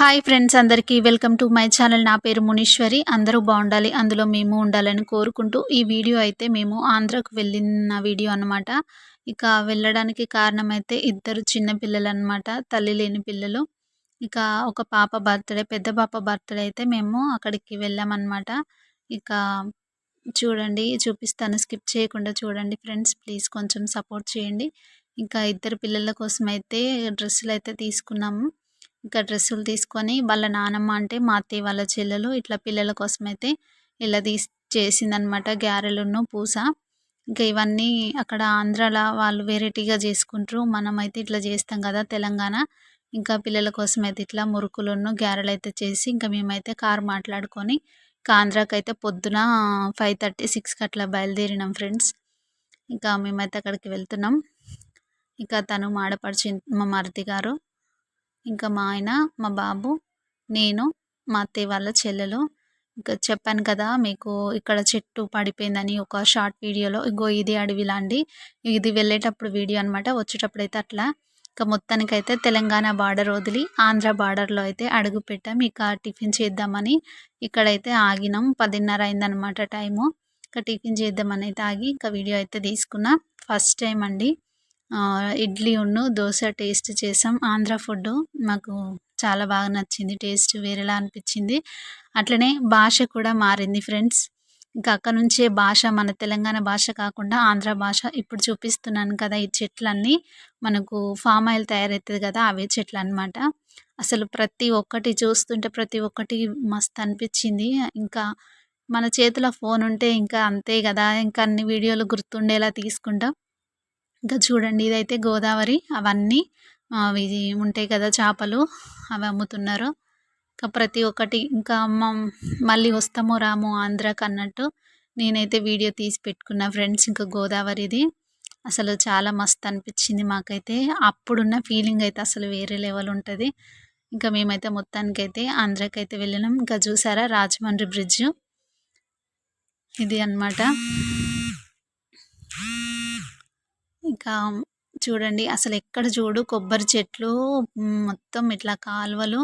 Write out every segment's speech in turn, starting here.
Hi friends అందరికీ welcome to my channel. నా పేరు మునీశ్వరి. అందరూ బాగుండాలి అందులో మేము ఉండాలని కోరుకుంటూ ఈ వీడియో అయితే మేము ఆంధ్రాకు వెళ్ళిన వీడియో అనమాట ఇక వెళ్ళడానికి కారణం అయితే ఇద్దరు చిన్న పిల్లలు అనమాట తల్లి లేని పిల్లలు. ఇక ఒక పాప బర్త్డే పెద్ద పాప బర్త్డే అయితే మేము అక్కడికి వెళ్ళామన్నమాట. ఇక చూడండి చూపిస్తాను స్కిప్ చేయకుండా చూడండి ఫ్రెండ్స్. ప్లీజ్ కొంచెం సపోర్ట్ చేయండి. ఇంకా ఇద్దరు పిల్లల కోసం అయితే డ్రెస్సులు అయితే తీసుకున్నాము. ఇంకా డ్రెస్సులు తీసుకొని వాళ్ళ నానమ్మ అంటే మా అత్తయ్య వాళ్ళ చెల్లెలు ఇట్లా పిల్లల కోసం అయితే ఇలా తీసి చేసిందనమాట గ్యారెలును పూస. ఇంకా ఇవన్నీ అక్కడ ఆంధ్రాలో వాళ్ళు వెరైటీగా చేసుకుంటారు. మనమైతే ఇట్లా చేస్తాం కదా తెలంగాణ. ఇంకా పిల్లల కోసం అయితే ఇట్లా మురుకులను గ్యారెలు అయితే చేసి ఇంకా మేమైతే కారు మాట్లాడుకొని ఇంకా ఆంధ్రాకి అయితే పొద్దున ఫైవ్ థర్టీ సిక్స్కి అట్లా బయలుదేరినాం ఫ్రెండ్స్. ఇంకా మేమైతే అక్కడికి వెళ్తున్నాం. ఇంకా తను మాడపడిచి మా మరిది గారు. ఇంకా మా ఆయన మా బాబు నేను మా అత్తయ్య వాళ్ళ చెల్లెలు. ఇంకా చెప్పాను కదా మీకు ఇక్కడ చెట్టు పడిపోయిందని ఒక షార్ట్ వీడియోలో ఇగో ఇది అడవిలాండి ఇది వెళ్ళేటప్పుడు వీడియో అనమాట వచ్చేటప్పుడు అయితే అట్లా. ఇంకా మొత్తానికైతే తెలంగాణ బార్డర్ వదిలి ఆంధ్ర బార్డర్లో అయితే అడుగు పెట్టాం. ఇక టిఫిన్ చేద్దామని ఇక్కడైతే ఆగినాం. పదిన్నర అయిందనమాట టైము. ఇంకా టిఫిన్ చేద్దామని అయితే ఆగి ఇంకా వీడియో అయితే తీసుకున్నా. ఫస్ట్ టైం అండి. ఇడ్లీ ఉన్ను దోశ టేస్ట్ చేసాం. ఆంధ్ర ఫుడ్ మాకు చాలా బాగా నచ్చింది టేస్ట్ వేరేలా అనిపించింది. అట్లనే భాష కూడా మారింది ఫ్రెండ్స్. ఇంకా అక్కడ నుంచే భాష మన తెలంగాణ భాష కాకుండా ఆంధ్ర భాష ఇప్పుడు చూపిస్తున్నాను కదా ఈ చెట్లన్నీ. మనకు ఫామ్ ఆయిల్ తయారవుతుంది కదా అవే చెట్లు అనమాట అసలు ప్రతి ఒక్కటి చూస్తుంటే ప్రతి ఒక్కటి మస్తు అనిపించింది. ఇంకా మన చేతిలో ఫోన్ ఉంటే ఇంకా అంతే కదా ఇంకా అన్ని వీడియోలు గుర్తుండేలా తీసుకుంటాం. ఇంకా చూడండి ఇదైతే గోదావరి. అవన్నీ అవి ఉంటాయి కదా చేపలు. అవి అమ్ముతున్నారు. ఇంకా ప్రతి ఒక్కటి ఇంకా మళ్ళీ వస్తామో రామో ఆంధ్రాకి అన్నట్టు నేనైతే వీడియో తీసి పెట్టుకున్నా ఫ్రెండ్స్. ఇంకా గోదావరిది అసలు చాలా మస్తు అనిపించింది మాకైతే. అప్పుడున్న ఫీలింగ్ అయితే అసలు వేరే లెవెల్ ఉంటుంది. ఇంకా మేమైతే మొత్తానికి అయితే ఆంధ్రాకి అయితే వెళ్ళినాం. ఇంకా చూసారా రాజమండ్రి బ్రిడ్జ్? ఇది అనమాట ఇంకా చూడండి అసలు ఎక్కడ చూడు కొబ్బరి చెట్లు మొత్తం ఇట్లా కాలువలు.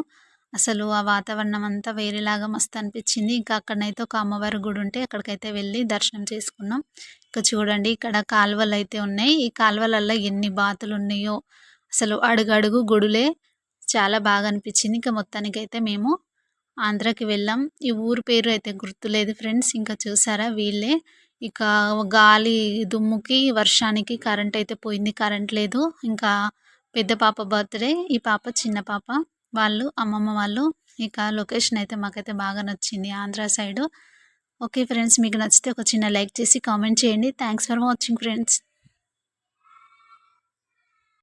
అసలు ఆ వాతావరణం అంతా వేరేలాగా మస్తు అనిపించింది. ఇంకా అక్కడనైతే ఒక అమ్మవారి గుడి ఉంటే అక్కడికైతే వెళ్ళి దర్శనం చేసుకున్నాం. ఇంకా చూడండి ఇక్కడ కాలువలు అయితే ఉన్నాయి. ఈ కాలువలల్లో ఎన్ని బాతులు ఉన్నాయో. అసలు అడుగడుగు గుడులే. చాలా బాగా అనిపించింది. ఇంకా మొత్తానికైతే మేము ఆంధ్రాకి వెళ్ళాం. ఈ ఊరు పేరు అయితే గుర్తులేదు ఫ్రెండ్స్. ఇంకా చూసారా? వీళ్ళే. ఇక గాలి దుమ్ముకి వర్షానికి కరెంట్ అయితే పోయింది. కరెంట్ లేదు. ఇంకా పెద్ద పాప బర్త్డే ఈ పాప చిన్న పాప. వాళ్ళు అమ్మమ్మ వాళ్ళు. ఇక లొకేషన్ అయితే మాకైతే బాగా నచ్చింది ఆంధ్ర సైడు ఓకే ఫ్రెండ్స్ మీకు నచ్చితే ఒక చిన్న లైక్ చేసి కామెంట్ చేయండి. Thanks for watching friends